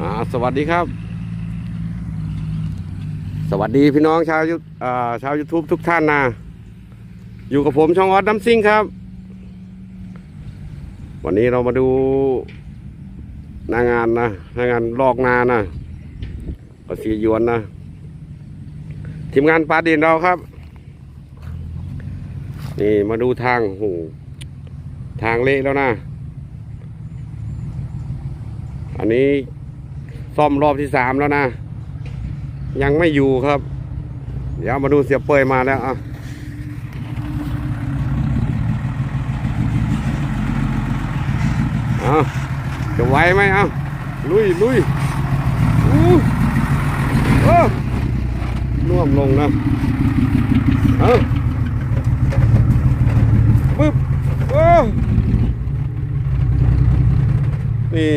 อ่าสวัสดีครับ สวัสดีพี่น้องชาวยูอ่าชาวยูทูบทุกท่านนะอยู่กับผมช่องออดน้ำซิ่งครับ วันนี้เรามาดูหนางานนะหนางานลอกนานะเอาสียวนนะทีมงานปลาดินเราครับ นี่มาดูทางโหทางเละแล้วนะ อันนี้ ซ่อมรอบที่สามแล้วนะ ยังไม่อยู่ครับ เดี๋ยวมาดูเสียเปยมาแล้วอะเอาจะไหวไหมเอาลุยลุยอู้โอ้น่วมลงนะเอาปึ๊บโอ้นี่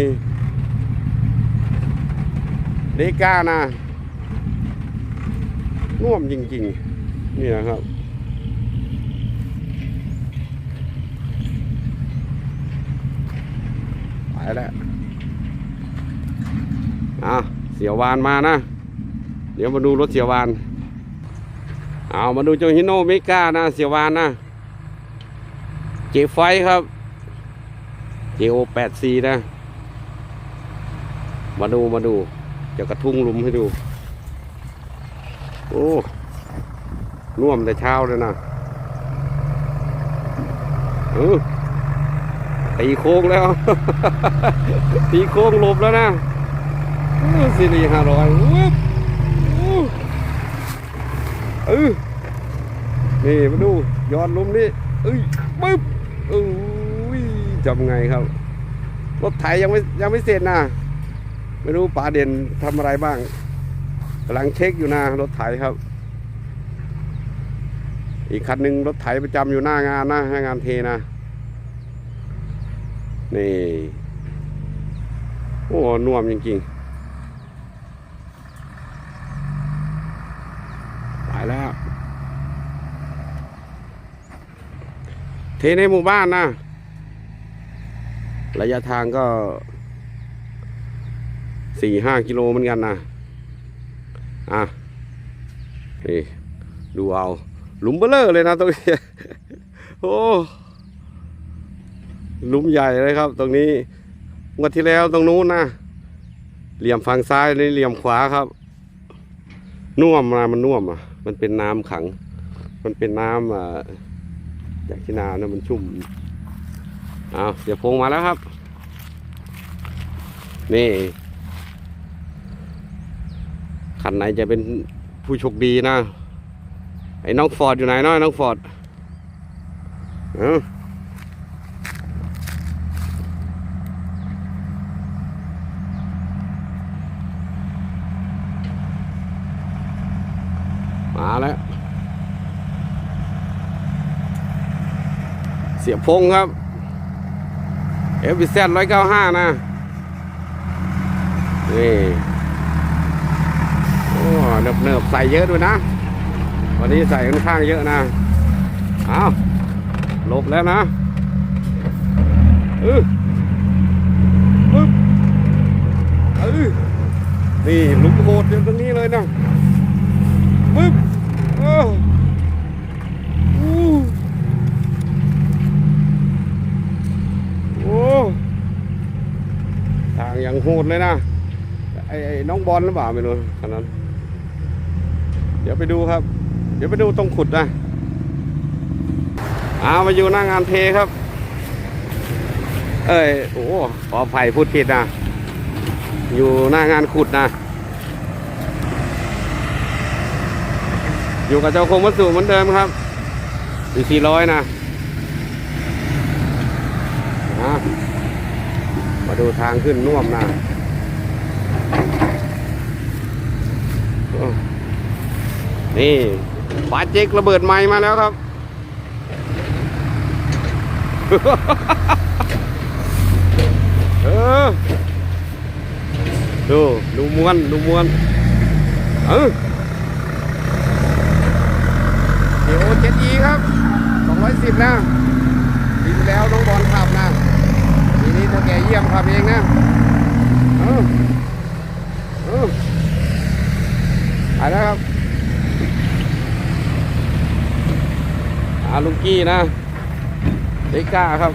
เดก้านะน่วมจริงๆนี่นะครับ ไปแล้วอะเสียวานมานะ เดี๋ยวมาดูรถเสียวาน เอามาดูเจ้าฮิโนเมกานะ เสียวานนะ เจไฟครับ JO 8 4นะ มาดูมาดู จะกระทุ้งลุมให้ดู โอ้น่วมแต่เช้าเลยนะเออตีโค้งแล้ว ตีโค้งหลบแล้วนะเออซีรีห้าร้อยวุบอู้เออนี่มาดูย้อนลุมนี่เอ้ยปึ๊บเอ้ยจำไงครับ รถไถยังไม่ยังไม่เสร็จนะ ไม่รู้ป๋าเด่นทำอะไรบ้างกำลังเช็คอยู่นะรถไถครับ อีกคันหนึ่งรถไถประจำอยู่หน้างานนะหน้างานเทนะ นี่ โอ้น่วมจริงๆไปแล้ว เทในหมู่บ้านนะ ระยะทางก็ สี่ห้ากิโลเหมือนกันนะอะนี่ดูเอาหลุมเบลเลอร์เลยนะตรงนี้ โอ้หลุมใหญ่เลยครับ ตรงนี้งวดที่แล้วตรงนู้นนะเหลี่ยมฝั่งซ้ายนี่เหลี่ยมขวาครับน่วมนะมันน่วมอะ มันเป็นน้ำขัง มันเป็นน้ำอ่าจากที่นานะมันชุ่มเอาเดี๋ยวพงมาแล้วครับ นี่ คันไหนจะเป็นผู้โชคดีนะ ไอ้น้องฟอร์ดอยู่ไหนเนาะน้องฟอร์ดเอ้ามาแล้ว เสียพงครับเอฟบีแซดร้อยเก้าห้านะ นี่ เนิบเนิบใส่เยอะด้วยนะ วันนี้ใส่ค่อนข้างเยอะนะเอาหลบแล้วนะเออปึ๊บเออนี่หลุมโหดอยู่ตรงนี้เลยนะปึ๊บเอออู้โอ้ทางยังโหดเลยนะไอ้ไอ้น้องบอลหรือเปล่าไม่รู้ขนาดนั้น เดี๋ยวไปดูครับ เดี๋ยวไปดูตรงขุดนะอามาอยู่หน้างานเทครับ เอ้ยโอ้ขออภัยพูดผิดนะอยู่หน้างานขุดนะ อยู่กับเจ้าคงวัสดุเหมือนเดิมครับอยู่สี่ร้อยนะอะมาดูทางขึ้นน่วมนะี่ปาเจ็กระเบิดไม้มาแล้วครับ เออ ดูดูมวนดูมวน เออเดี๋เจ็ดอีครับสองร้อยสิบนะบินแล้วน้องบอลขับนะทีนี้เธาแกเยี่ยมขับเองนะเออเออไปแล้วครับ งกี้นะเด็กก้าครับ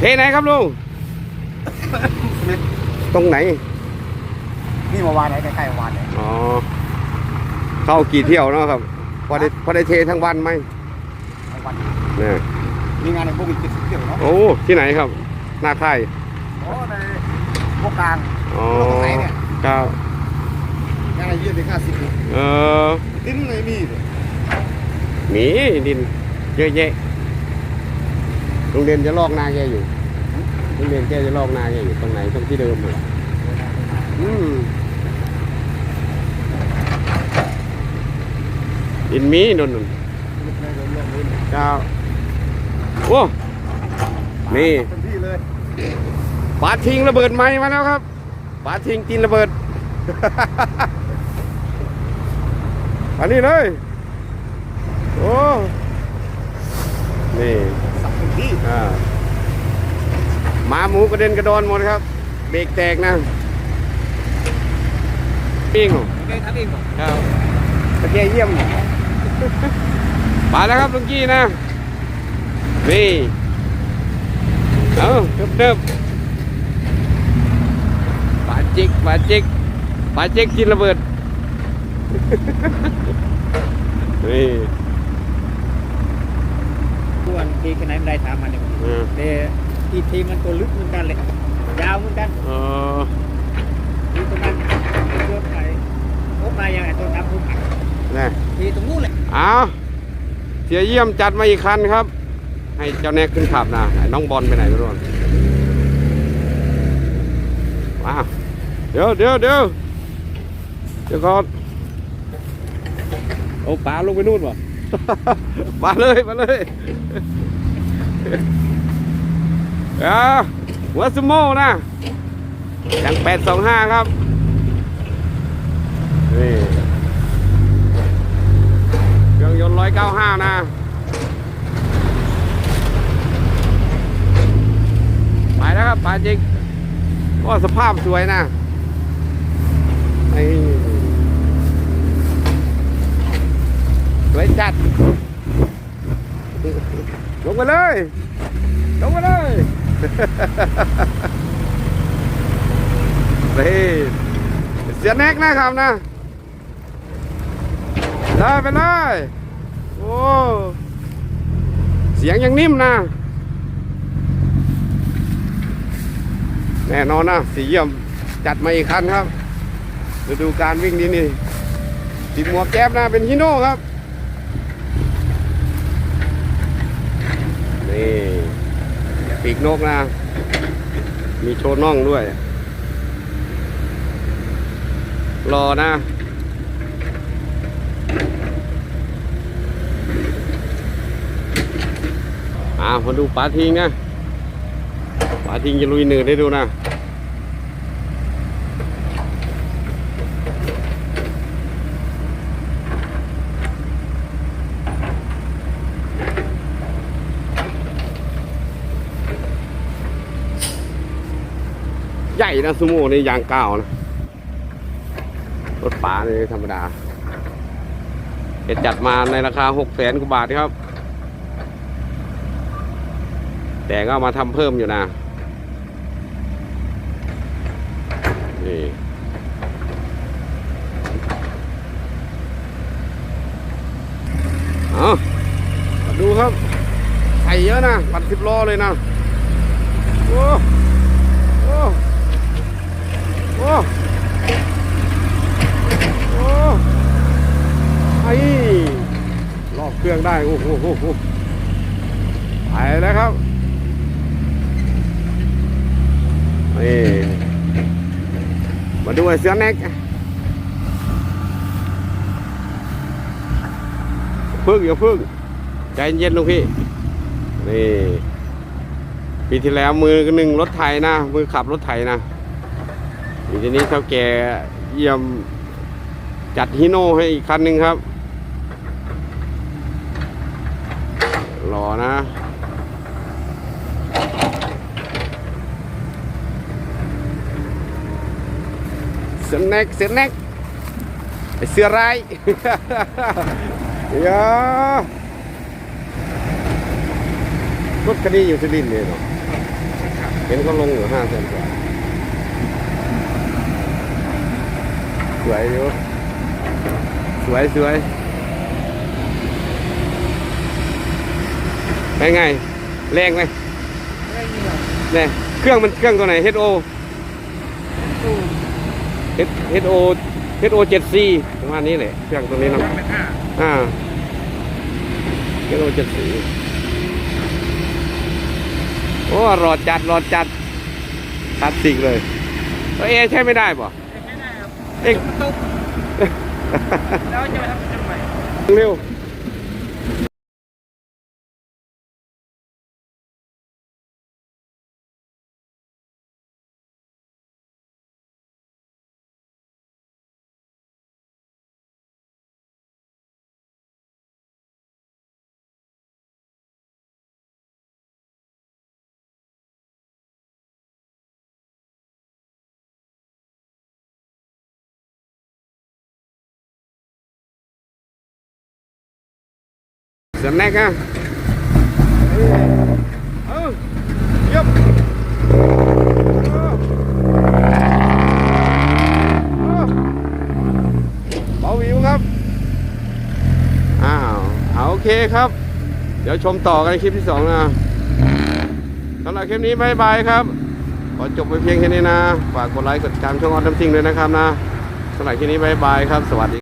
เทไหนครับลุง ตรงไหน นี่เมาวานไหนใกล้ๆเมื่อวานไหนอ๋อ เข้ากี่เที่ยวเนาะครับ พอได้พอได้เททั้งวันไหมทั้งวันเนี่ยมีงานในพวกอีกเจ็ดสิบเที่ยวเนาะ โอ้ ที่ไหนครับ หน้าค่ายโอ้ในพวกกลางอ๋อตรงไหน เนี่ยครับงานอะไรยืดถึงห้าสิบเออติ้นเลยมีเลยหมีดินเยอะแยะโรงเรียนจะลอกนาแกอยู่โรงเรียนแกจะลอกนาแกอยู่ตรงไหนตรงที่เดิมเหรออืมดินหมีนนนนครับโอ้นี่เต็มที่เลยปาทิ้งระเบิดไม้มาแล้วครับปาทิ้งตีนระเบิด อันนี้เลย โอ้ นี่สับเต็มที่อ่าหมาหมูกระเด็นกระดอนหมดครับ เบรกแตกนะปิ้งเหรอเองทำเองครับตะเกียเยี่ยมไปแล้วครับลุงกี้นะ นี่เอาเดิบเดิบปาจิกปาจิกปาจิกกินระเบิด นี่ ส่วนทีขนาดไม่ได้ถามมันเนี่ยอ่าแต่อีทีมันตัวลึกเหมือนกันเลยยาวเหมือนกันเออทีตรงนั้นโยนไปพบมายังไงตัวทำพุ่มหักนี่ทีตรงนู้นเลยเอาเสียเยี่ยมจัดมาอีกคันครับ ให้เจ้าแนกขึ้นขับนะไอ้น้องบอลไปไหนไม่รู้มาเดี๋ยวเดี๋ยวเดี๋ยวเดี๋ยวก่อน โอ้ป๋าลงไปนู่นวะมาเลยมาเลยเอาหัวสโมนะอย่างแปดสองห้าครับนี่เครื่องยนต์ร้อยเก้าห้านะไปแล้วครับปลาจิกก็สภาพสวยนะนี่ส วยจัด ลงไปเลย ลงไปเลยนี่เสียแนกนะครับนะ ได้ไปเลย โอ้ เสียงยังนิ่มนะ แน่นอนนะสีเยี่ยมจัดมาอีกคันครับฤดูการวิ่งนี้นี่สีหมวกแก๊บนะเป็นฮิโน่ครับ นี่ปีกนกนะ มีโชว์น่องด้วย รอนะ อ่ามาดูปลาทิงนะปลาทิงจะลุยเหนือได้ดูนะ นะซูโม่นี่ยางเก้านะ รถป๋านี่ธรรมดาเอ็ดจัดมาในราคาหกแสนกว่าบาทครับ แต่ก็ามาทำเพิ่มอยู่นะ นี่เอาดูครับ ใส่เยอะนะปัดสิบล้อเลยนะ โอ้โอ้โอ้โอ้ไอ้รอบเครื่อง ได้โอ้โหไปแล้วครับ นี่ มาดูไอเสือแน็กพึ่งอย่าพึ่ง ใจเย็นลูกพี่ นี่ปีที่แล้วมือหนึ่งรถไถนะ มือขับรถไถนะปีทีนี้เท่าแก่เยี่ยมจัดฮิโน่ให้อีกคันหนึ่งครับ รอนะ เสือแน็กเสือแน็กไอเสือร้ายารถคันนี้อยู่สุรินทร์เลยเนาะเห็นเขาลงอยู่ห้าแสนกว่าสวยอยู่สวยสวย เป็นไง แรงไหมไม่มีหรอกเนี่ยเครื่องมันเครื่องตัวไหน HO ตู้ HO HO 7C ประมาณนี้แหละเครื่องตัวนี้เนาะตั้งเป็นห้าอ่า HO 7C โอ้รอดจัดรอดจัดตัดสิ่งเลยตัวเอใช้ไม่ได้ป่ะไม่ได้ครับเอ็งมันตุ๊กแล้วจะไปทำทำไมเร็ว สแน็คอะเออเยี่ยมเบาวิวครับ อ้าวเอาโอเคครับ เดี๋ยวชมต่อกันในคลิปที่สองนะสำหรับคลิปนี้บายบายครับ ขอจบไปเพียงแค่นี้นะ ฝากกดไลค์กดติดตามช่องออนดัมซิงด้วยนะครับนะสำหรับคลิปนี้บายบายครับ สวัสดี